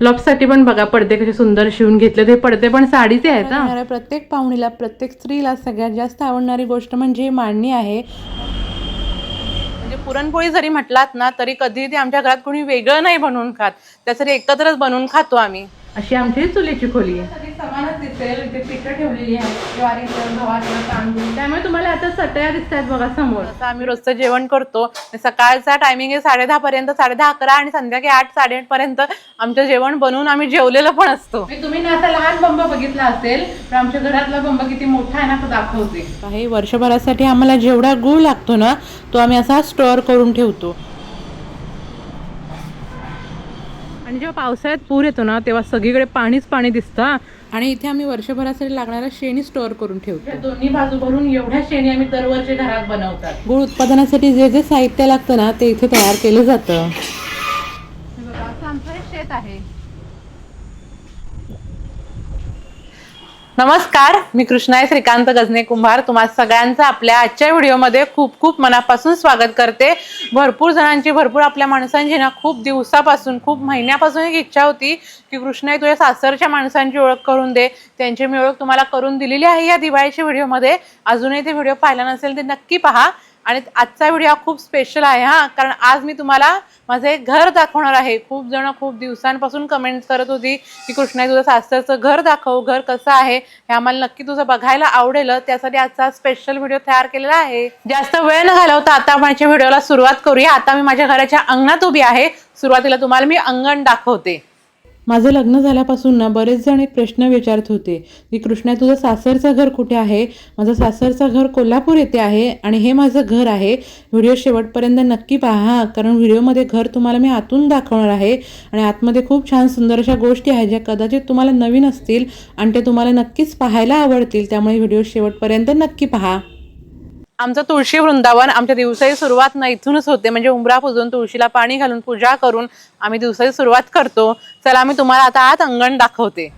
लॉबसाठी पण बघा पडदे कसे सुंदर शिवून घेतले ते पडदे पण साडीचे आहेत ना प्रत्येक पाहुणीला प्रत्येक स्त्रीला सगळ्यात जास्त आवडणारी गोष्ट म्हणजे मांडणी आहे. म्हणजे पुरणपोळी जरी म्हटलात ना तरी कधी ते आमच्या घरात कोणी वेगळं नाही बनवून खात. त्यासाठी एकत्रच बनवून खातो आम्ही. अशी आमची चुलीची खोली आहे. सगळी समानच दिसेल. इथे पिठं ठेवलेली आहे ज्वारीचं गव्हाचं तांदूळ. त्यामुळे तुम्हाला आता सटया दिसत आहेत बघा समोर. असं आम्ही रोजचं जेवण करतो सकाळचा टायमिंग आहे साडे दहा पर्यंत साडे दहा अकरा आणि संध्याकाळी आठ साडेआठ पर्यंत आमचं जेवण बनवून आम्ही जेवलेलं पण असतो. म्हणजे तुम्ही ना असा लहान बंब बघितला असेल पण आमच्या घरातला बंब किती मोठा आहे ना तो दाखवते. काही वर्षभरासाठी आम्हाला जेवढा गुळ लागतो ना तो आम्ही असा स्टोअर करून ठेवतो. आणि जेव्हा पावसाळ्यात पूर येतो ना तेव्हा सगळीकडे पाणीच पाणी दिसतं आणि इथे आम्ही वर्षभरासाठी लागणारा शेणी स्टोअर करून ठेवतो. या दोन्ही बाजू भरून एवढ्या शेणी आम्ही दरवर्षी घरात बनवतात. गुळ उत्पादनासाठी जे जे साहित्य लागतं ना ते इथे तयार केलं जातं. असं आमचं हे शेत आहे. नमस्कार मी कृष्णाय श्रीकांत गजने कुंभार. तुम्हा सगळ्यांचं आपल्या आजच्या व्हिडिओमध्ये खूप खूप मनापासून स्वागत करते. भरपूर जणांची भरपूर आपल्या माणसांची ना खूप दिवसापासून खूप महिन्यापासून एक इच्छा होती की कृष्णाई तुझ्या सासरच्या माणसांची ओळख करून दे. त्यांची मी ओळख तुम्हाला करून दिलेली आहे या दिवाळीच्या व्हिडिओमध्ये. अजूनही ते व्हिडिओ पाहिला नसेल ते नक्की पहा. आणि आजचा व्हिडिओ हा खूप स्पेशल आहे हा. कारण आज मी तुम्हाला माझं एक घर दाखवणार आहे. खूप जण खूप दिवसांपासून कमेंट करत होती की कृष्णा तुझं सासरचं घर दाखव. घर कसं आहे? हे आम्हाला नक्की तुझं बघायला आवडेल. त्यासाठी आजचा स्पेशल व्हिडिओ तयार केलेला आहे. जास्त वेळ न घालवता आता माझ्या व्हिडिओला सुरुवात करूया. आता मी माझ्या घराच्या अंगणात उभी आहे. सुरुवातीला तुम्हाला मी अंगण दाखवते. माझं लग्न झाल्यापासून ना बरेच जण एक प्रश्न विचारत होते की कृष्णा तुझं सासरचं घर कुठे आहे? माझं सासरचं घर कोल्हापूर येथे आहे आणि हे माझं घर आहे. व्हिडिओ शेवटपर्यंत नक्की पहा कारण व्हिडिओमध्ये घर तुम्हाला मी आतून दाखवणार आहे आणि आतमध्ये खूप छान सुंदर अशा गोष्टी आहेत ज्या कदाचित तुम्हाला नवीन असतील आणि ते तुम्हाला नक्कीच पाहायला आवडतील. त्यामुळे व्हिडिओ शेवटपर्यंत नक्की पहा. आमचं तुळशी वृंदावन आमच्या दिवसाची सुरुवात ना इथूनच होते. म्हणजे उंबरा पुजून तुळशीला पाणी घालून पूजा करून आम्ही दिवसाची सुरुवात करतो. चला मी तुम्हाला आता आत अंगण दाखवते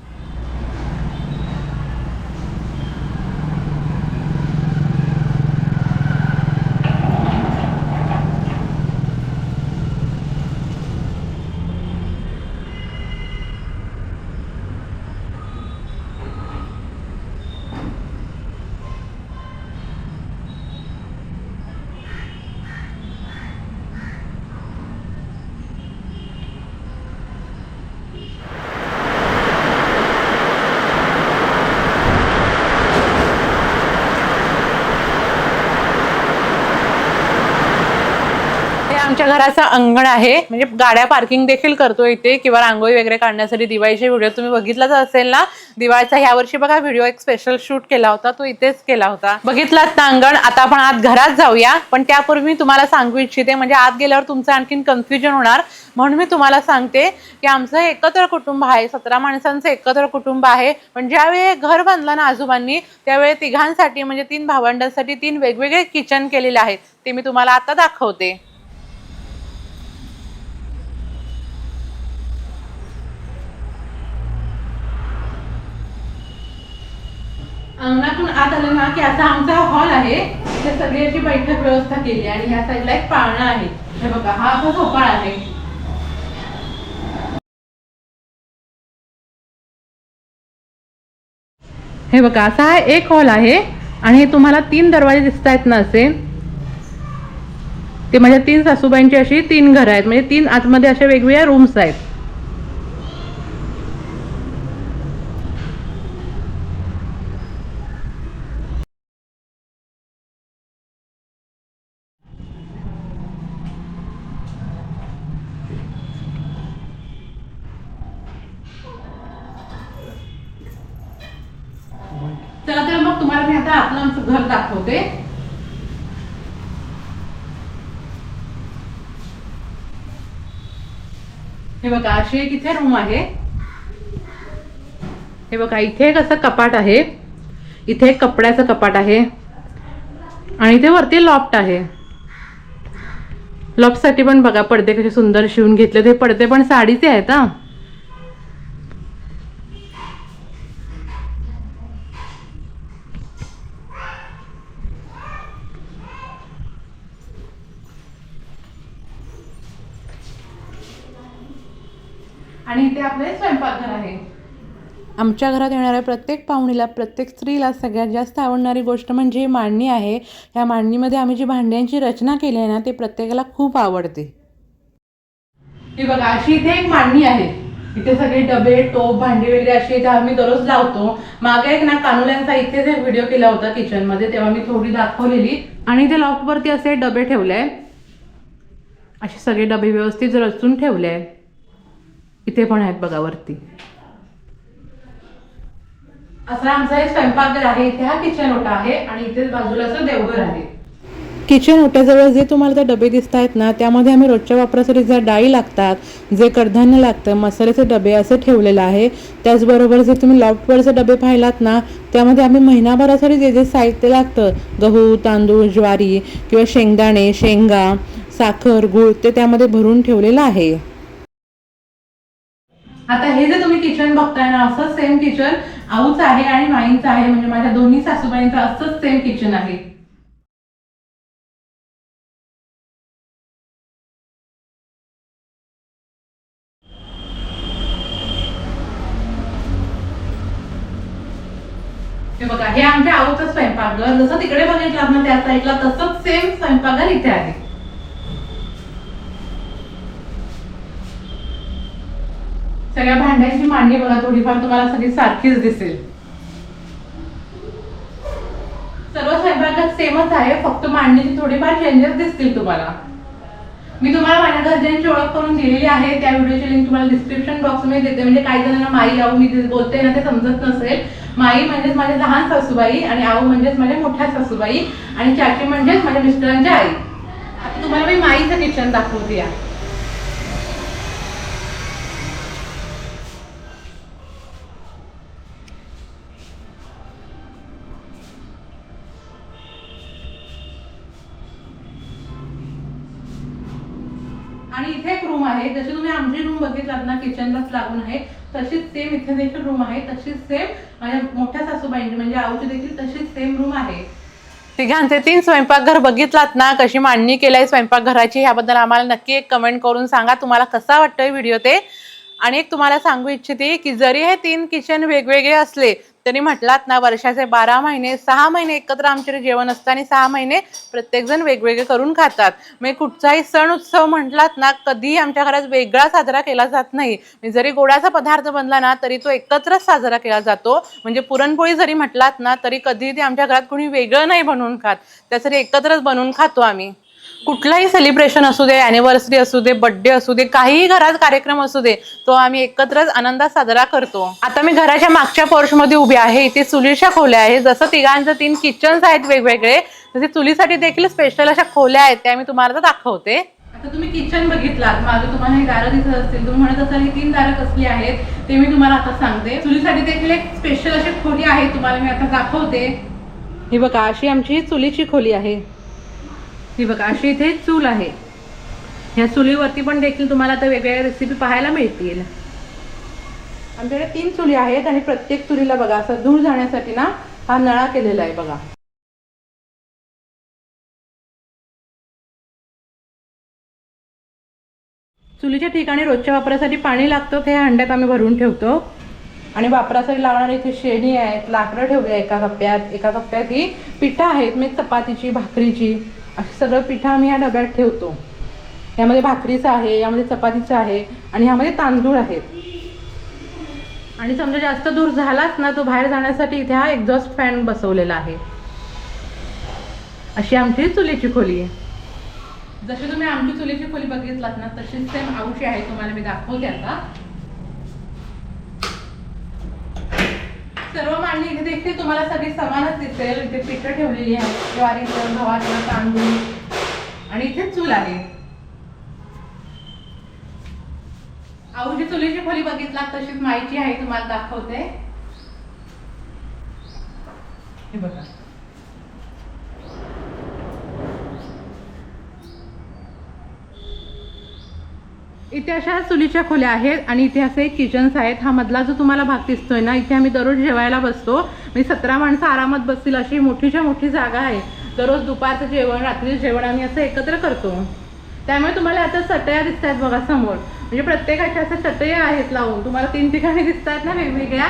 हे आमच्या घराचं अंगण आहे. म्हणजे गाड्या पार्किंग देखील करतो इथे किंवा रांगोळी वगैरे काढण्यासाठी दिवाळीचे व्हिडिओ तुम्ही बघितलाच असेल ना? दिवाळीचा ह्या वर्षी बघा व्हिडिओ एक स्पेशल शूट केला होता. तो इथेच केला होता. बघितलात ना अंगण? आता आपण आत घरात जाऊया. पण त्यापूर्वी मी तुम्हाला सांगू इच्छिते म्हणजे आत गेल्यावर तुमचं आणखीन कन्फ्युजन होणार. म्हणून मी तुम्हाला सांगते की आमचं एकत्र कुटुंब आहे. सतरा माणसांचं एकत्र कुटुंब आहे. पण ज्यावेळी घर बांधलं ना आजोबांनी त्यावेळी तिघांसाठी म्हणजे तीन भावंडांसाठी तीन वेगवेगळे किचन केलेले आहेत. ते मी तुम्हाला आता दाखवते. अंगणातून आत आलं ना की असा आमचा हॉल आहे इथे सगळी अशी बैठक व्यवस्था केली आणि ह्या साईडला एक पाळणा आहे. हे बघा हा असा झोपाळ आहे. हे बघा असा हा एक हॉल आहे आणि हे तुम्हाला तीन दरवाजे दिसत आहेत ना असे. ते माझ्या तीन सासूबाईंची अशी तीन घरं आहेत म्हणजे तीन आतमध्ये अशा वेगवेगळ्या रूम्स आहेत चला तर मग तुम्हाला मी आता आपलं आमचं घर दाखवते हे बघा अशी एक इथे रूम आहे. हे बघा इथे एक असं कपाट आहे. इथे एक कपड्याचं कपाट आहे. आणि इथे वरती लॉफ्ट आहे. लॉफ्टसाठी पण बघा पडदे कसे सुंदर शिवून घेतले ते पडदे पण साडीचे आहेत हा. आणि इथे आपले स्वयंपाकघर आहे. आमच्या घरात येणाऱ्या प्रत्येक पाहुणीला प्रत्येक स्त्रीला सगळ्यात जास्त आवडणारी गोष्ट म्हणजे ही मांडणी आहे. ह्या मांडणीमध्ये आम्ही जी भांड्यांची रचना केली आहे ना ते प्रत्येकाला खूप आवडते. ही बघा अशी इथे एक मांडणी आहे. इथे सगळे डबे टोप भांडी वगैरे अशी इथे आम्ही दररोज लावतो. मागे एक ना कानुल्यांचा इथेच एक व्हिडिओ केला होता किचनमध्ये तेव्हा मी थोडी दाखवलेली. आणि इथे लॉफ्ट वरती असे डबे ठेवले. आहे असे सगळे डबे व्यवस्थित रचून ठेवले. आहे इथे पण आहेत बघा वरती. असं आमचा हे स्वयंपाकघर आहे इथे हा किचन ओटा आहे आणि इथे बाजूला असं देवघर आहे. किचन ओट्याजवळ जे तुम्हाला ते डबे दिसत आहेत ना त्यामध्ये आम्ही रोजच्या वापरासाठी ज्या डाळी लागतात जे कडधान्य लागतं मसाल्याचे डबे असं ठेवलेलं आहे. त्याचबरोबर जे तुम्ही लॉफ्टवरचे डबे पाहिलात ना त्यामध्ये आम्ही महिनाभरासाठी जे जे साहित्य लागतं गहू तांदूळ ज्वारी किंवा शेंगदाणे शेंगा साखर गूळ ते त्यामध्ये भरून ठेवलेलं आहे. आता हे जे तुम्ही किचन बघताय ना असंच सेम किचन आऊच आहे आणि माईंचं आहे. म्हणजे माझ्या दोन्ही सासूबाईंचं असंच सेम किचन आहे. हे बघा हे आमच्या आऊचं स्वयंपाकघर. जसं तिकडे बघितलं ना त्या साईडला तसंच सेम स्वयंपाकघर इथे आहे. सगळ्या भांड्यांची मांडणी बघा थोडीफार तुम्हाला सगळी सारखीच दिसेल. सर्व स्वयंपाकात सेमच आहे फक्त मांडणीची थोडीफार चेंजेस दिसतील तुम्हाला. मी तुम्हाला माझ्या घरच्यांची ओळख करून दिलेली आहे त्या व्हिडिओची लिंक तुम्हाला डिस्क्रिप्शन बॉक्समध्ये देते. म्हणजे काही जणांना माई आऊ मी बोलते ना ते समजत नसेल. माई म्हणजेच माझ्या लहान सासूबाई आणि आऊ म्हणजेच माझ्या मोठ्या सासूबाई आणि चाची म्हणजेच माझ्या मिस्टरांची आई. आता तुम्हाला मी माईचं किचन दाखवते या. आणि इथे एक रूम आहे. जशी तुम्ही आमची रूम बघितलात ना किचनलाच लागून आहे तशीच सेम इथे देखील रूम आहे. तशीच सेम माझ्या मोठ्या सासूबाईंची म्हणजे आऊची देखील तशीच सेम रूम आहे. तिघांचे तीन स्वयंपाकघर बघितलात ना कशी मांडणी केली स्वयंपाकघराची ह्याबद्दल आम्हाला नक्की एक कमेंट करून सांगा. तुम्हाला कसा वाटतोय व्हिडिओ ते? आणि एक तुम्हाला सांगू इच्छिते की जरी हे तीन किचन वेगवेगळे असले तरी म्हटलात ना वर्षाचे बारा महिने सहा महिने एकत्र आमच्याकडे जेवण असतं आणि सहा महिने प्रत्येकजण वेगवेगळे करून खातात. म्हणजे कुठचाही सण उत्सव म्हटलात ना कधीही आमच्या घरात वेगळा साजरा केला जात नाही. जरी गोडाचा पदार्थ बनला ना तरी तो एकत्रच साजरा केला जातो. म्हणजे पुरणपोळी जरी म्हटलात ना तरी कधी ते आमच्या घरात कोणी वेगळं नाही बनवून खात. त्यासाठी एकत्रच बनवून खातो आम्ही. कुठलाही सेलिब्रेशन असू दे अॅनिव्हर्सरी असू दे बर्थडे असू दे काहीही घरात कार्यक्रम असू दे तो आम्ही एकत्रच आनंदात साजरा करतो. आता मी घराच्या मागच्या पोर्च मध्ये उभी आहे इथे चुलीच्या खोल्या आहे जसं तिघांचं तीन किचन्स आहेत वेगवेगळे तसे चुलीसाठी देखील स्पेशल अशा खोल्या आहेत त्या मी तुम्हाला दाखवते. आता तुम्ही किचन बघितलात मागे तुम्हाला हे दारं दिसत असतील. तुम्ही म्हणत असाल ही तीन दारं कसली आहेत? ते मी तुम्हाला आता सांगते. चुलीसाठी देखील एक स्पेशल अशी खोली आहे तुम्हाला मी आता दाखवते. ही बघा अशी आमची चुलीची खोली आहे. ही बघा अशी इथे चूल आहे. ह्या चुलीवरती पण देखील तुम्हाला आता वेगवेगळ्या रेसिपी पाहायला मिळतील. आमच्याकडे तीन चुली आहेत आणि प्रत्येक चुलीला बघा असं दूर जाण्यासाठी ना हा नळा केलेला आहे बघा. चुलीच्या ठिकाणी रोजच्या वापरासाठी पाणी लागतं ते अंड्यात हंड्यात आम्ही भरून ठेवतो. आणि वापरासाठी लागणारे इथे शेणी आहेत लाकडं ठेवली आहे एका कप्प्यात. एका कप्प्यात ही पिठं आहेत म्हणजे चपातीची भाकरीची. सगळं पिठं आम्ही ह्या डब्यात ठेवतो. यामध्ये भाकरीचं आहे यामध्ये चपातीचं आहे आणि ह्यामध्ये तांदूळ आहेत. आणि समजा जास्त दूर झालाच ना तो बाहेर जाण्यासाठी इथे हा एक्झॉस्ट फॅन बसवलेला आहे. अशी आमची चुलीची खोली आहे. जशी तुम्ही आमची चुलीची खोली बघितलात ना तशीच सेम आऊशी आहे तुम्हाला मी दाखवते आता. सर्व मांडणी इथे देखील तुम्हाला सगळी समानच दिसेल. इथे पिठं ठेवलेली आहे ज्वारीचं गव्हाचं तांदूळ. आणि इथे चूल आहे. आऊची चुलीची खोली बघितलात तशीच माहिती आहे तुम्हाला दाखवते. हे बघा. इथे अशा चुलीच्या खोल्या आहेत आणि इथे असे किचन्स आहेत. हा मधला जो तुम्हाला भाग दिसतोय ना इथे आम्ही दररोज जेवायला बसतो. म्हणजे सतरा माणसं आरामात बसतील अशी मोठीच्या मोठी जागा आहे. दररोज दुपारचं जेवण रात्रीचं जेवण आम्ही असं एकत्र करतो. त्यामुळे तुम्हाला आता चटया दिसत आहेत बघा समोर. म्हणजे प्रत्येकाच्या असं चटया आहेत लावून. तुम्हाला तीन ठिकाणी दिसतात ना वेगवेगळ्या.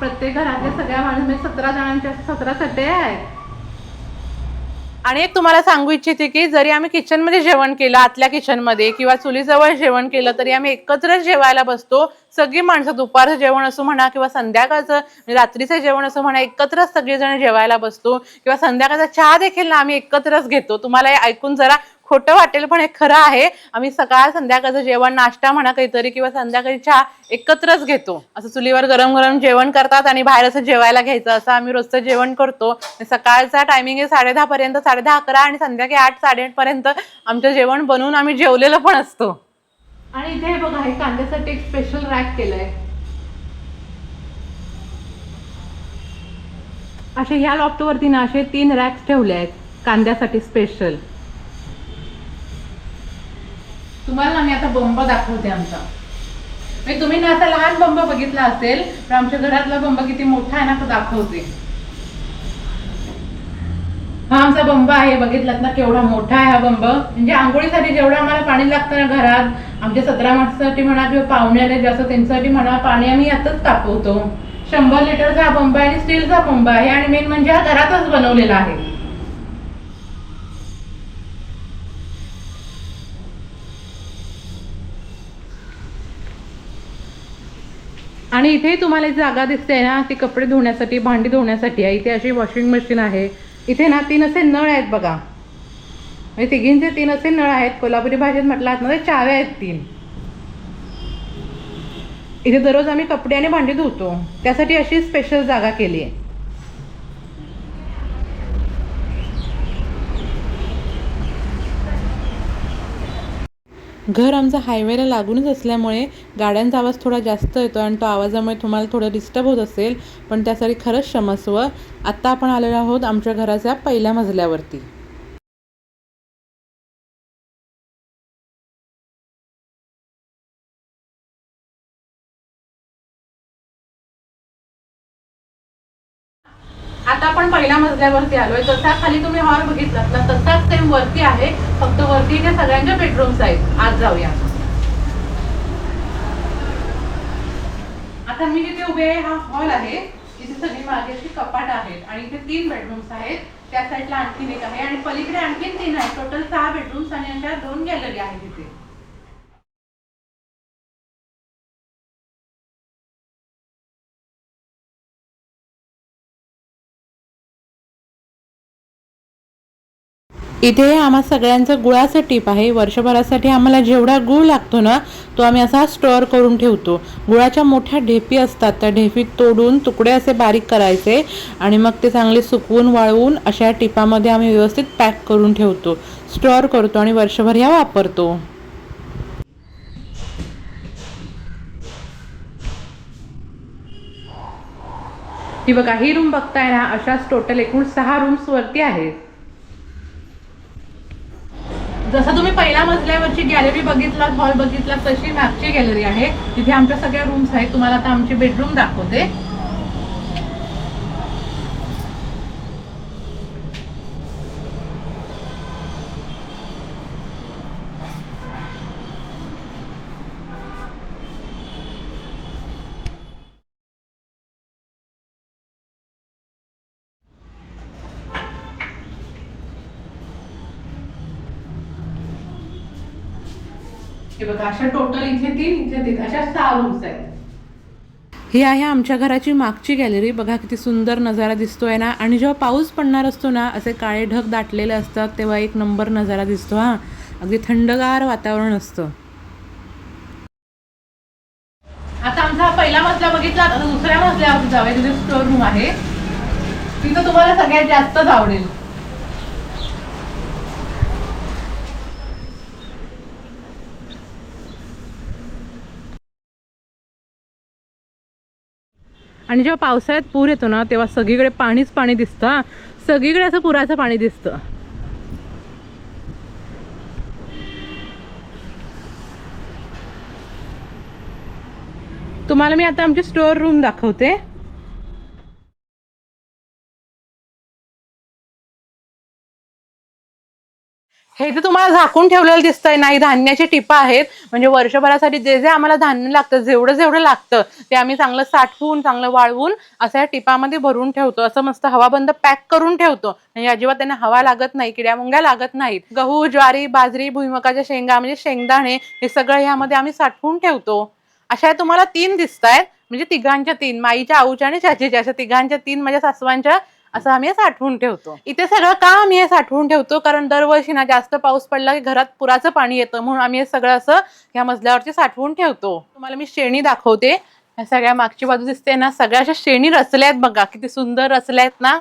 प्रत्येक घरातल्या सगळ्या माणूस म्हणजे सतरा जणांच्या सतरा चटया आहेत. आणि एक तुम्हाला सांगू इच्छिते की जरी आम्ही किचनमध्ये जेवण केलं आतल्या किचनमध्ये किंवा चुलीजवळ जेवण केलं तरी आम्ही एकत्रच जेवायला बसतो. सगळी माणसं दुपारचं जेवण असो म्हणा किंवा संध्याकाळचं म्हणजे रात्रीचं जेवण असो म्हणा एकत्रच सगळेजण जेवायला बसतो. किंवा संध्याकाळचा चहा देखील ना आम्ही एकत्रच घेतो. तुम्हाला हे ऐकून जरा खोटं वाटेल पण हे खरं आहे. आम्ही सकाळ संध्याकाळचं जेवण नाश्ता म्हणा काहीतरी किंवा संध्याकाळी चहा एकत्रच घेतो. असं चुलीवर गरम गरम जेवण करतात आणि बाहेर असं जेवायला घ्यायचं. असं आम्ही रोजचं जेवण करतो. सकाळचा टायमिंग आहे साडे दहा पर्यंत साडे दहा अकरा आणि संध्याकाळी आठ साडेआठ पर्यंत आमचं जेवण बनवून आम्ही जेवलेलं पण असतो. आणि इथे हे बघा हे कांद्यासाठी एक स्पेशल रॅक केलंय. असे ह्या लॉफ्टवरती ना असे तीन रॅक्स ठेवले आहेत कांद्यासाठी स्पेशल तुम्हाला आम्ही मी आता बंब दाखवते आमचा. म्हणजे तुम्ही ना असा लहान बंब बघितला असेल तर आमच्या घरातला बंब किती मोठा आहे ना तो दाखवते. हा आमचा बंब आहे बघितलात ना केवढा मोठा आहे हा बंब. म्हणजे आंघोळीसाठी जेवढं आम्हाला पाणी लागतं ना घरात आमच्या सतरा माणसासाठी म्हणा किंवा पाहुणे आले जास्त त्यांच्यासाठी म्हणा पाणी आम्ही यातच तापवतो. शंभर लिटरचा हा बंब आहे आणि स्टीलचा बंब आहे आणि मेन म्हणजे हा घरातच बनवलेला आहे. आणि इथे तुम्हाला एक जागा दिसते ना ती कपडे धुण्यासाठी भांडी धुण्यासाठी आहे. इथे अशी वॉशिंग मशीन आहे. इथे ना तीन असे नळ आहेत बघा. म्हणजे तिघींचे तीन असे नळ आहेत. कोल्हापुरी भाषेत म्हटलात ना चावे चाव्या आहेत तीन. इथे दररोज आम्ही कपडे आणि भांडी धुतो. त्यासाठी अशी स्पेशल जागा केली आहे. घर आमचं हायवेला लागूनच असल्यामुळे गाड्यांचा आवाज थोडा जास्त येतो आणि तो आवाजामुळे तुम्हाला थोडं डिस्टर्ब होत असेल. पण त्यासाठी खरंच क्षमस्व. आत्ता आपण आलेलो आहोत आमच्या घराच्या पहिल्या मजल्यावरती. पहिल्या मजल्यावरती आलोय. जसा खाली तुम्ही हॉल बघितलात ना तसाच सेम वरती आहे. फक्त वरती इथे सगळ्यांच्या बेडरूम्स आहेत. आज जाऊया. आता मी जिथे उभे आहे हा हॉल आहे. इथे सगळी मागे अशी कपाट आहेत आणि इथे तीन बेडरूम्स आहेत. त्या साईडला आणखीन एक आहे. आणि पलीकडे आणखीन तीन आहेत. टोटल सहा बेडरूम्स आणि अशा दोन गॅलरी आहेत इथे. इथे आम्हा सगळ्यांचं गुळाचं टीप आहे. वर्षभरासाठी आम्हाला जेवढा गुळ लागतो ना तो आम्ही असा स्टोअर करून ठेवतो. गुळाच्या मोठ्या ढेपी असतात. त्या ढेपीत तोडून तुकडे असे बारीक करायचे आणि मग ते चांगले सुकवून वाळवून अशा टिपामध्ये आम्ही व्यवस्थित पॅक करून ठेवतो. स्टोअर करतो आणि वर्षभर ह्या वापरतो. ही बघा ही रूम बघताय ना अशाच टोटल एकूण सहा रूम्सवरती आहेत. जसं तुम्ही पहिल्या मजल्यावरची गॅलरी बघितलात हॉल बघितला तशी मॅपची गॅलरी आहे. तिथे आमच्या सगळ्या रूम्स आहेत. तुम्हाला आता आमची बेडरूम दाखवते. हे बघा अशा टोटल इथे तीन इथे तीन अशा सहा रूम्स आहेत. ही आहे आमच्या घराची मागची गॅलरी बघा किती सुंदर नजारा दिसतोय ना. आणि जेव्हा पाऊस पडणार असतो ना असे काळे ढग दाटलेले असतात तेव्हा एक नंबर नजारा दिसतो हा. अगदी थंडगार वातावरण असतं. आता आमचा हा पहिला मजला बघितला आता दुसऱ्या मजल्यावरती जाऊया तिथे स्टोर रूम आहे. तिथं तुम्हाला सगळ्यात जास्तच आवडेल. आणि जेव्हा पावसाळ्यात पूर येतो ना तेव्हा सगळीकडे पाणीच पाणी दिसतं सगळीकडे असं पुराचं पाणी दिसतं. तुम्हाला मी आता आमची स्टोअर रूम दाखवते. हे तर तुम्हाला झाकून ठेवलेलं दिसतंय. नाही धान्याची टिपा आहेत. म्हणजे वर्षभरासाठी जे जे आम्हाला धान्य लागतं जेवढं जेवढं लागतं ते आम्ही चांगलं साठवून चांगलं वाळवून असं या टिपामध्ये भरून ठेवतो. असं मस्त हवाबंद पॅक करून ठेवतो. म्हणजे अजिबात त्यांना हवा लागत नाही किड्या मुंग्या लागत नाहीत. गहू ज्वारी बाजरी भुईमकाच्या शेंगा म्हणजे शेंगदाणे हे सगळं ह्यामध्ये आम्ही साठवून ठेवतो. अशा तुम्हाला तीन दिसत आहेत म्हणजे तिघांच्या तीन माईच्या आऊच्या आणि चाचीच्या. अशा तिघांच्या तीन माझ्या सासवांच्या असं आम्ही साठवून ठेवतो. इथे सगळं का आम्ही हे साठवून ठेवतो कारण दरवर्षी ना जास्त पाऊस पडला की घरात पुराचं पाणी येतं म्हणून आम्ही हे सगळं असं या मजल्यावरती साठवून ठेवतो. तुम्हाला मी शेणी दाखवते. ह्या सगळ्या मागची बाजू दिसते ना सगळ्या अशा शेणी रचल्या आहेत बघा किती सुंदर रचल्या आहेत ना.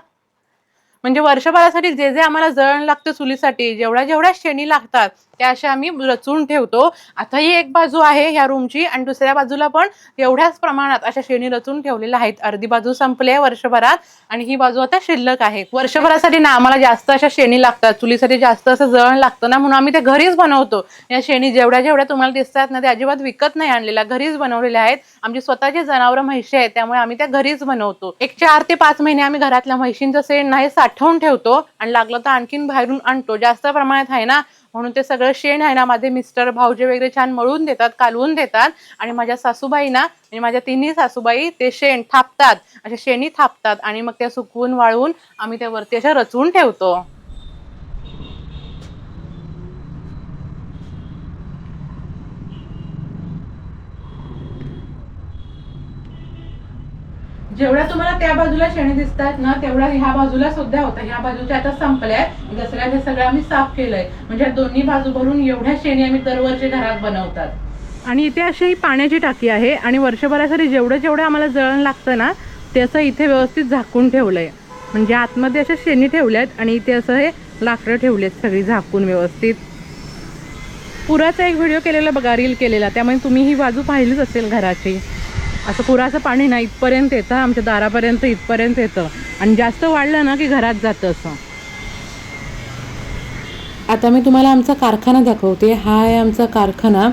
म्हणजे वर्षभरासाठी जे जे आम्हाला जळण लागतं चुलीसाठी जेवढ्या जेवढ्या शेणी लागतात त्या अशा आम्ही रचून ठेवतो. आता ही एक बाजू आहे ह्या रूमची आणि दुसऱ्या बाजूला पण एवढ्याच प्रमाणात अशा शेणी रचून ठेवलेल्या आहेत. अर्धी बाजू संपली आहे वर्षभरात आणि ही बाजू आता शिल्लक आहे. वर्षभरासाठी ना आम्हाला जास्त अशा शेणी लागतात. चुलीसाठी जास्त असं जळण लागतं ना म्हणून आम्ही ते घरीच बनवतो. या शेणी जेवढ्या जेवढ्या तुम्हाला दिसतात ना ते अजिबात विकत नाही आणलेल्या घरीच बनवलेल्या आहेत. आमची स्वतःची जनावरं म्हैशी आहेत त्यामुळे आम्ही त्या घरीच बनवतो. एक चार ते पाच महिने आम्ही घरातल्या म्हैशींचं शेण नाही साठ साठवून ठेवतो आणि लागलं तर आणखीन बाहेरून आणतो. जास्त प्रमाणात आहे ना म्हणून ते सगळं शेण आहे ना माझे मिस्टर भाऊजे वगैरे छान मळून देतात कालवून देतात. आणि माझ्या सासूबाई ना म्हणजे माझ्या तिन्ही सासूबाई ते शेण थापतात. अशा शेणी थापतात आणि मग त्या सुकवून वाळवून आम्ही त्या वरती अशा रचवून ठेवतो. जेवढ्या तुम्हाला त्या बाजूला शेणी दिसतात ना तेवढ्या ह्या बाजूला सुद्धा होत्या ह्या बाजूच्या आता संपल्या दसऱ्यात हे सगळं आम्ही साफ केलंय. म्हणजे दोन्ही बाजू भरून एवढ्या शेणी आम्ही दरवर्षी घरात बनवतात. आणि इथे अशी ही पाण्याची टाकी आहे आणि वर्षभरासाठी जेवढं जेवढं आम्हाला जळण लागतं ना ते असं इथे व्यवस्थित झाकून ठेवलंय. म्हणजे आतमध्ये अशा शेणी ठेवल्यात आणि इथे असं हे लाकडं ठेवलेत सगळी झाकून व्यवस्थित. पुराचा एक व्हिडिओ केलेला बघा रील केलेला. त्यामुळे तुम्ही ही बाजू पाहिलीच असेल घराची. असं पुराचं पाणी ना इथपर्यंत येतं आमच्या दारापर्यंत इथपर्यंत येतं. आणि जास्त वाढलं ना की घरात जातं असं. आता मी तुम्हाला आमचा कारखाना दाखवते. हा आहे आमचा कारखाना.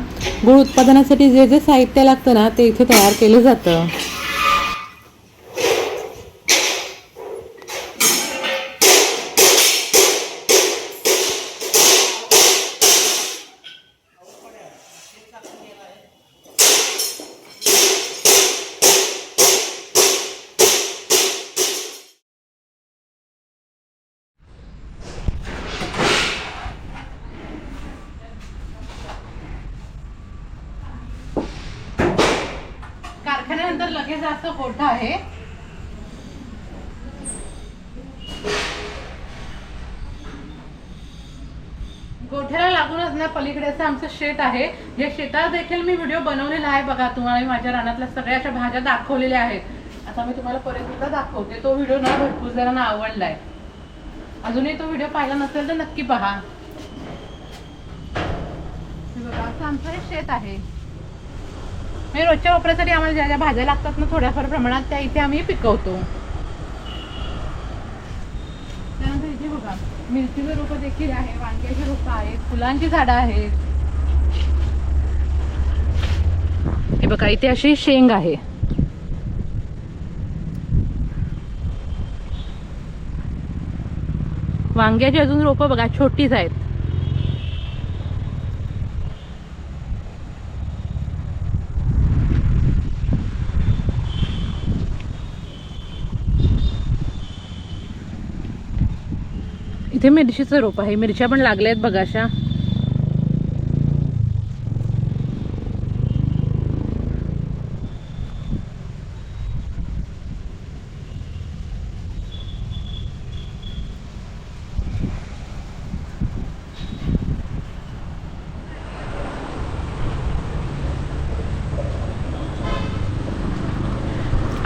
गुळ उत्पादनासाठी जे जे साहित्य लागतं ना ते इथे तयार केलं जातं. लगेच असं गोठा आहे. गोठ्याला लागूनच ना पलीकडे असं आमचं शेत आहे. या शेतात देखील मी व्हिडिओ बनवलेला आहे बघा तुम्हाला. माझ्या रानातल्या सगळ्या अशा भाज्या दाखवलेल्या आहेत. आता मी तुम्हाला परत एकदा दाखवते. तो व्हिडिओ ना भरपूर जणांना आवडलाय. अजूनही तो व्हिडिओ पाहिला नसेल तर नक्की पहा. बघा असं आमचं हे शेत आहे. म्हणजे रोजच्या वापरासाठी आम्हाला ज्या ज्या भाज्या लागतात ना थोड्याफार प्रमाणात त्या इथे आम्ही पिकवतो. त्यानंतर इथे बघा मिरचीचं रोपं देखील आहे वांग्याची रोपं आहेत फुलांची झाडं आहेत. हे बघा इथे अशी शेंग आहे. वांग्याची अजून रोपं बघा छोटीच आहेत. इथे मिरचीचं रोप आहे. मिरच्या पण लागल्या आहेत बघाशा.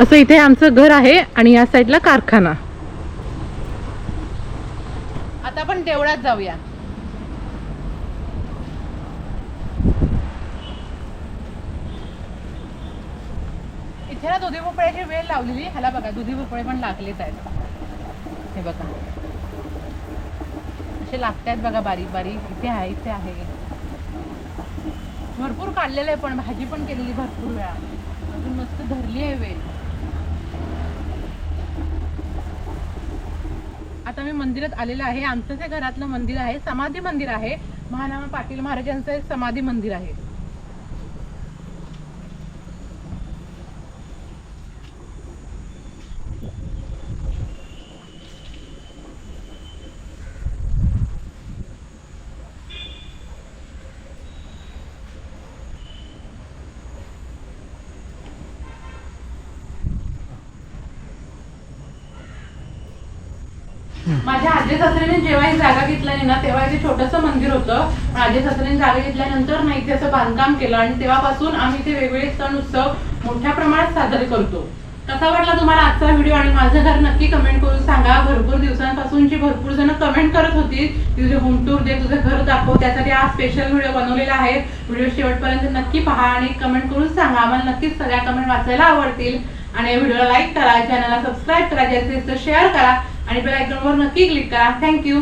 असं इथे आमचं घर आहे आणि या साईडला कारखाना आता आपण देवळात जाऊया. इथे ना दुधी भोपळ्याची वेळ लावलेली ह्याला बघा दुधी भोपळे पण लागलेच आहेत. हे बघा. असे लागतात बघा बारीक बारीक इथे आहे इथे आहे. भरपूर काढलेलं आहे पण भाजी पण केलेली भरपूर वेळा. अजून मस्त धरली आहे वेळ आता मी मंदिरात आलेलं आहे. आमचं जे घरातलं मंदिर आहे समाधी मंदिर आहे. महानामा पाटील महाराजांचं एक समाधी मंदिर आहे. माझ्या आजी सासऱ्याने जेव्हा ही जागा घेतली ना तेव्हा इथे छोटंसं मंदिर होतं. पण आजी सासऱ्याने जागा घेतल्यानंतर ना इथे असं बांधकाम केलं आणि तेव्हापासून आम्ही इथे वेगवेगळे सण उत्सव मोठ्या प्रमाणात साजरे करतो. कसा वाटला तुम्हाला आजचा व्हिडिओ आणि माझं घर नक्की कमेंट करून सांगा. भरपूर दिवसांपासून जी भरपूर जण कमेंट करत होती. तुझे होम टूर दे तुझं घर दाखव. त्यासाठी हा स्पेशल व्हिडिओ बनवलेला आहे. व्हिडिओ शेवटपर्यंत नक्की पहा आणि कमेंट करून सांगा. आम्हाला नक्कीच सगळ्या कमेंट वाचायला आवडतील. आणि व्हिडिओला लाईक करा चॅनलला सबस्क्राईब करा जास्तीत जास्त शेअर करा. आणि बेल आयकॉनवर नक्की क्लिक करा थँक्यू